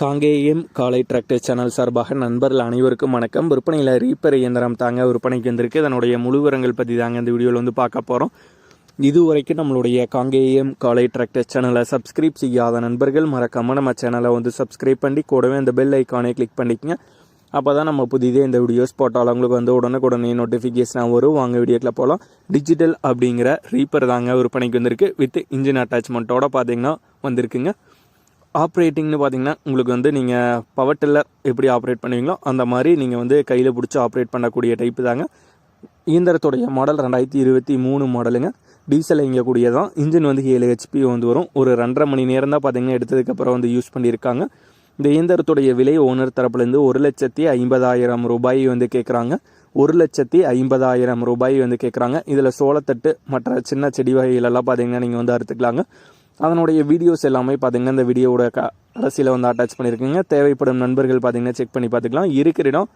காங்கேயம் காலை tractor channel சார்பாக நண்பர்கள் அனைவருக்கும் வணக்கம். விற்பனையில் ரீப்பர் இயந்திரம் தாங்க விற்பனைக்கு வந்திருக்கு. இதனுடைய முழு விவரங்கள் பற்றி தாங்க இந்த வீடியோவில் வந்து பார்க்க போகிறோம் இதுவரைக்கும் நம்மளுடைய காங்கேயம் காலை டிராக்டர் சேனலை சப்ஸ்கிரைப் செய்யாத நண்பர்கள் மறக்காமல் நம்ம சேனலை வந்து சப்ஸ்கிரைப் பண்ணி கூடவே அந்த பெல் ஐக்கானை கிளிக் பண்ணிக்கங்க. அப்போ தான் நம்ம புதிதே இந்த வீடியோஸ் போட்டாலும் உங்களுக்கு வந்து உடனுக்குடனே நோட்டிஃபிகேஷனாக வரும். வாங்க வீடியோக்கில் போகலாம் டிஜிட்டல் அப்படிங்கிற ரீப்பர் தாங்க விற்பனைக்கு வந்திருக்கு. வித் இன்ஜின் அட்டாச்மெண்ட்டோட பார்த்தீங்கன்னா வந்திருக்குங்க. ஆப்ரேட்டிங்னு பார்த்தீங்கன்னா உங்களுக்கு வந்து நீங்கள் பவர் டில்லர் எப்படி ஆப்ரேட் பண்ணுவீங்களோ அந்த மாதிரி நீங்கள் வந்து கையில் பிடிச்சி ஆப்ரேட் பண்ணக்கூடிய டைப்பு தாங்க. இயந்திரத்துடைய மாடல் ரெண்டாயிரத்தி இருபத்தி மூணு மாடலுங்க டீசல் இயங்கக்கூடியதான் இன்ஜின் வந்து ஏழு ஹெச்பி வந்து வரும். ஒரு ரெண்டரை மணி நேரம் தான் பார்த்தீங்கன்னா எடுத்ததுக்கப்புறம் வந்து யூஸ் பண்ணியிருக்காங்க. இந்த இயந்திரத்துடைய விலை ஓனர் தரப்புலேருந்து ஒரு லட்சத்தி ஐம்பதாயிரம் ரூபாய் வந்து கேட்குறாங்க ஒரு லட்சத்தி ஐம்பதாயிரம் ரூபாய் வந்து கேட்குறாங்க இதில் சோளத்தட்டு மற்ற சின்ன செடி வகைகளெல்லாம் பார்த்தீங்கன்னா நீங்கள் வந்து அறுத்துக்கலாங்க. அதனுடைய வீடியோஸ் எல்லாமே பார்த்தீங்கன்னா இந்த வீடியோவோட க கடைசியில் வந்து அட்டாச் பண்ணியிருக்கீங்க. தேவைப்படும் நண்பர்கள் பார்த்தீங்கன்னா செக் பண்ணி பார்த்துக்கலாம். இருக்கிற இடம்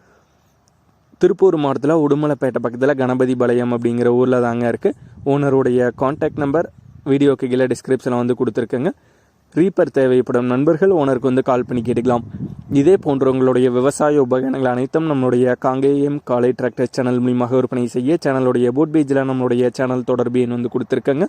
திருப்பூர் மாவட்டத்தில் உடுமலைப்பேட்டை பக்கத்தில் கணபதி பாளையம் அப்படிங்கிற ஊரில் தாங்க இருக்குது ஓனருடைய காண்டாக்ட் நம்பர் வீடியோக்கு கீழே டிஸ்கிரிப்ஷனில் வந்து கொடுத்துருக்கேங்க. ரீப்பர் தேவைப்படும் நண்பர்கள் ஓனருக்கு வந்து கால் பண்ணி கேட்டுக்கலாம். இதே போன்ற உங்களுடைய விவசாய உபகரணங்கள் அனைத்தும் நம்மளுடைய காங்கேயம் காலை டிராக்டர் சேனல் மூலியமாக விற்பனை செய்ய சேனலுடைய போட் பேஜில் நம்மளுடைய சேனல் தொடர்பு எண் வந்து கொடுத்துருக்கேங்க.